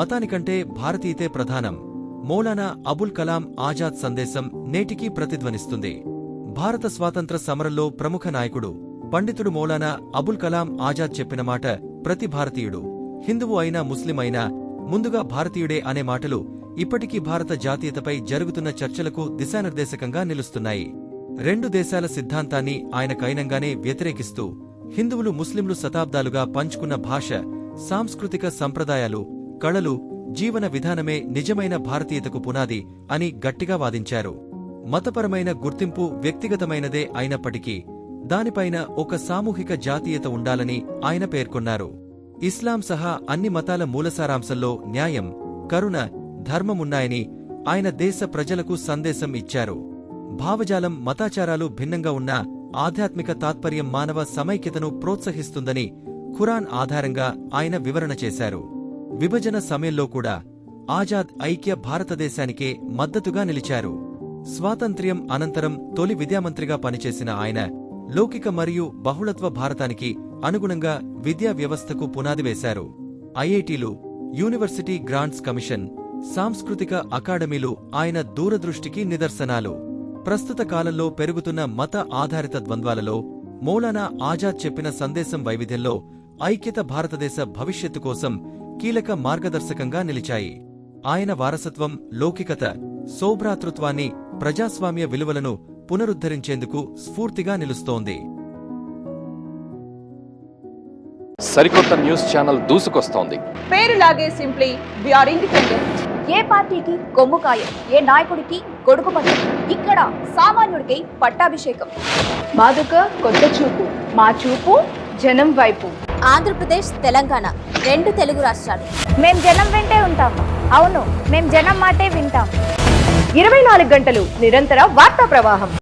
మతానికంటే భారతీయతే ప్రధానం. మౌలానా అబుల్ కలాం ఆజాద్ సందేశం నేటికీ ప్రతిధ్వనిస్తుంది. భారత స్వాతంత్ర సమరంలో ప్రముఖ నాయకుడు పండితుడు మౌలానా అబుల్ కలాం ఆజాద్ చెప్పిన మాట ప్రతి భారతీయుడు హిందువు అయినా ముస్లిం అయినా ముందుగా భారతీయుడే అనే మాటలు ఇప్పటికీ భారత జాతీయతపై జరుగుతున్న చర్చలకు దిశానిర్దేశకంగా నిలుస్తున్నాయి. రెండు దేశాల సిద్ధాంతాన్ని ఆయన కైనంగానే వ్యతిరేకిస్తూ హిందువులు ముస్లింలు శతాబ్దాలుగా పంచుకున్న భాష సాంస్కృతిక సంప్రదాయాలు కళలు జీవన విధానమే నిజమైన భారతీయతకు పునాది అని గట్టిగా వాదించారు. మతపరమైన గుర్తింపు వ్యక్తిగతమైనదే అయినప్పటికీ దానిపైన ఒక సామూహిక జాతీయత ఉండాలని ఆయన పేర్కొన్నారు. ఇస్లాం సహా అన్ని మతాల మూలసారాంశంలో న్యాయం కరుణ ధర్మమున్నాయని ఆయన దేశ ప్రజలకు సందేశం ఇచ్చారు. భావజాలం మతాచారాలు భిన్నంగా ఉన్న ఆధ్యాత్మిక తాత్పర్యం మానవ సమైక్యతను ప్రోత్సహిస్తుందని ఖురాన్ ఆధారంగా ఆయన వివరణ చేశారు. విభజన సమయంలో కూడా ఆజాద్ ఐక్య భారతదేశానికే మద్దతుగా నిలిచారు. స్వాతంత్ర్యం అనంతరం తొలి విద్యామంత్రిగా పనిచేసిన ఆయన లౌకిక మరియు బహుళత్వ భారతానికి అనుగుణంగా విద్యా వ్యవస్థకు పునాది వేశారు. ఐఐటీలు యూనివర్సిటీ గ్రాంట్స్ కమిషన్ సాంస్కృతిక అకాడమీలు ఆయన దూరదృష్టికి నిదర్శనాలు. ప్రస్తుత కాలంలో పెరుగుతున్న మత ఆధారిత ద్వంద్వాలలో మౌలానా ఆజాద్ చెప్పిన సందేశం వైవిధ్యంలో ఐక్యత భారతదేశ భవిష్యత్తు కోసం కీలక మార్గదర్శకంగా నిలిచాయి. ఆయన వారసత్వం లౌకికత సౌభ్రాతృత్వాన్ని ప్రజాస్వామ్య విలువలను పునరుద్ధరించేందుకు స్ఫూర్తిగా నిలుస్తోంది. సరికొత్త న్యూస్ ఛానల్ దూసుకొస్తోంది. పేరులాగే సింప్లీ ఆర్ ఇండిపెండెంట్ ఏ పార్టీకి కొమ్ముకాయ ఏ నాయకుడికి గొడుగు పట్టు ఇక్కడ సామాన్యుడికి పట్టాభిషేకం. మాదొక కొత్త చూపు మా చూపు జనం వైపు. ఆంధ్రప్రదేశ్ తెలంగాణ రెండు తెలుగు రాష్ట్రాలు. మేము జనం వెంటే ఉంటాం. అవును మేము జనం మాటే వింటాం. ఇరవై నాలుగు గంటలు నిరంతర వార్తా ప్రవాహం.